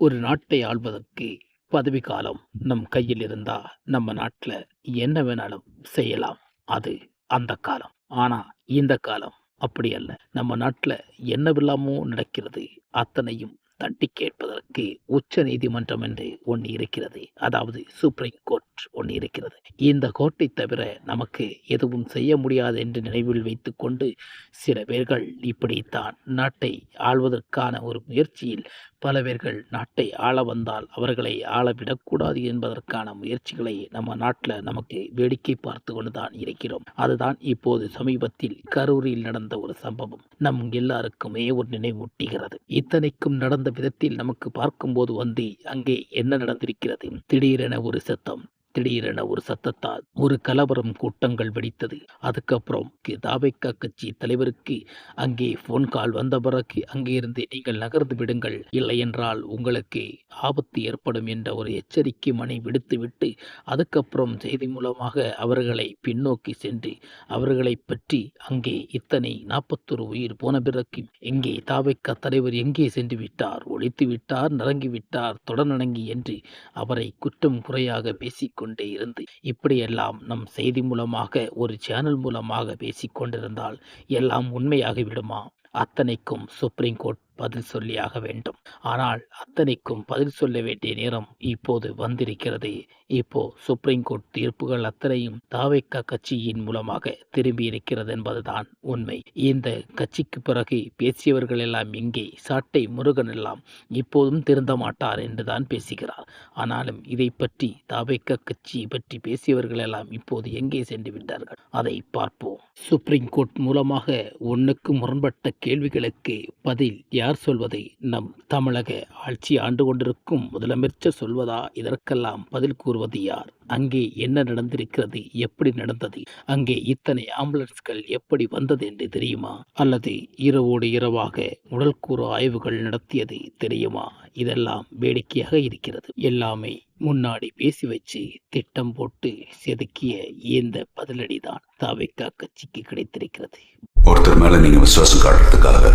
ஒரு நாட்டை ஆள்வதற்கு பதவி காலம் நம் கையில் இருந்தா நம்ம நாட்டில் என்ன வேணாலும் செய்யலாம். அது அந்த காலம். ஆனா இந்த காலம் அப்படி அல்ல. நம்ம நாட்டில் என்னவெல்லாமோ நடக்கிறது அத்தனையும் தட்டி கேட்பதற்கு உச்ச நீதிமன்றம் என்று ஒன்று இருக்கிறது. அதாவது சுப்ரீம் கோர்ட் ஒன்று இருக்கிறது இந்த கோட்டை தவிர நமக்கு எதுவும் செய்ய முடியாது என்று நினைவில் வைத்துக்கொண்டு சில பேர்கள் இப்படித்தான் நாட்டை ஆள்வதற்கான ஒரு முயற்சியில் பல பேர்கள் நாட்டை ஆள வந்தால் அவர்களை ஆளவிடக்கூடாது என்பதற்கான முயற்சிகளை நம்ம நாட்டில் நமக்கு வேடிக்கை பார்த்து கொண்டுதான் இருக்கிறோம். அதுதான் இப்போது சமீபத்தில் கரூரில் நடந்த ஒரு சம்பவம். நம் எல்லாருக்குமே ஒரு நினைவூட்டுகிறது இத்தனைக்கும் நடந்த விதத்தில் நமக்கு பார்க்கும்போது வந்து அங்கே என்ன நடந்திருக்கிறது? திடீரென ஒரு சத்தம். திடீரென ஒரு சத்தத்தால் ஒரு கலவரம் கூட்டங்கள் வெடித்தது. அதுக்கப்புறம் தாவைக்கா கட்சி தலைவருக்கு அங்கே ஃபோன் கால் வந்த பிறகு அங்கிருந்து நீங்கள் நகர்ந்து விடுங்கள். இல்லையென்றால் உங்களுக்கு ஆபத்து ஏற்படும் என்ற ஒரு எச்சரிக்கை மணி விடுத்துவிட்டு அதுக்கப்புறம் செய்தி மூலமாக அவர்களை பின்னோக்கி சென்று அவர்களை பற்றி அங்கே இத்தனை நாற்பத்தொரு உயிர் போன பிறகு எங்கே தாவைக்கா தலைவர் எங்கே சென்று விட்டார்? ஒழித்து விட்டார்? நடங்கிவிட்டார் விட்டார்? தொடர்நடங்கி என்று அவரை குற்றம் குறையாக பேசிக்கொண்டு கொண்டே இருந்து இப்படியெல்லாம் நம் செய்தி மூலமாக ஒரு சேனல் மூலமாக பேசிக்கொண்டிருந்தால் எல்லாம் உண்மையாகி விடுமா அத்தனைக்கும் சுப்ரீம் கோர்ட் பதில் சொல்லியாக வேண்டும். ஆனால் அத்தனைக்கும் பதில் சொல்ல வேண்டிய நேரம் இப்போது வந்திருக்கிறது. இப்போ சுப்ரீம் கோர்ட் தீர்ப்புகள் அத்தனையும் தாவைக்கா கட்சியின் மூலமாக திரும்பி இருக்கிறது என்பதுதான் உண்மை. இந்த கட்சிக்கு பிறகு பேசியவர்கள் எல்லாம் இங்கே சாட்டை முருகன் எல்லாம் இப்போதும் திருந்த மாட்டார் என்றுதான் பேசுகிறார். ஆனாலும் இதை பற்றி தாவைக்கா கட்சி பற்றி பேசியவர்கள் எல்லாம் இப்போது எங்கே சென்று விட்டார்கள்? அதை பார்ப்போம். சுப்ரீம் கோர்ட் மூலமாக ஒன்றுக்கு முரண்பட்ட கேள்விகளுக்கு பதில் யார் சொல்வதை நம் தமிழக ஆட்சி ஆண்டு கொண்டிருக்கும் முதலமைச்சர் சொல்வதா? இதற்கெல்லாம் பதில் கூறுவது யார்? அங்கே என்ன நடந்திருக்கிறது? எப்படி நடந்தது? அங்கே இத்தனை ஆம்புலன்ஸ்கள் எப்படி வந்தது என்று தெரியுமா? அல்லது இரவோடு இரவாக உடல்கூறு ஆய்வுகள் நடத்தியது தெரியுமா? இதெல்லாம் வேடிக்கையாக இருக்கிறது. எல்லாமே முன்னாடி பேசி வச்சு திட்டம் போட்டு செதுக்கிய இந்த பதிலடிதான் தாவைக்கா கட்சிக்கு கிடைத்திருக்கிறது. ஒருத்தர் மேல நீங்க விசுவாசம் காட்டுறதுக்காக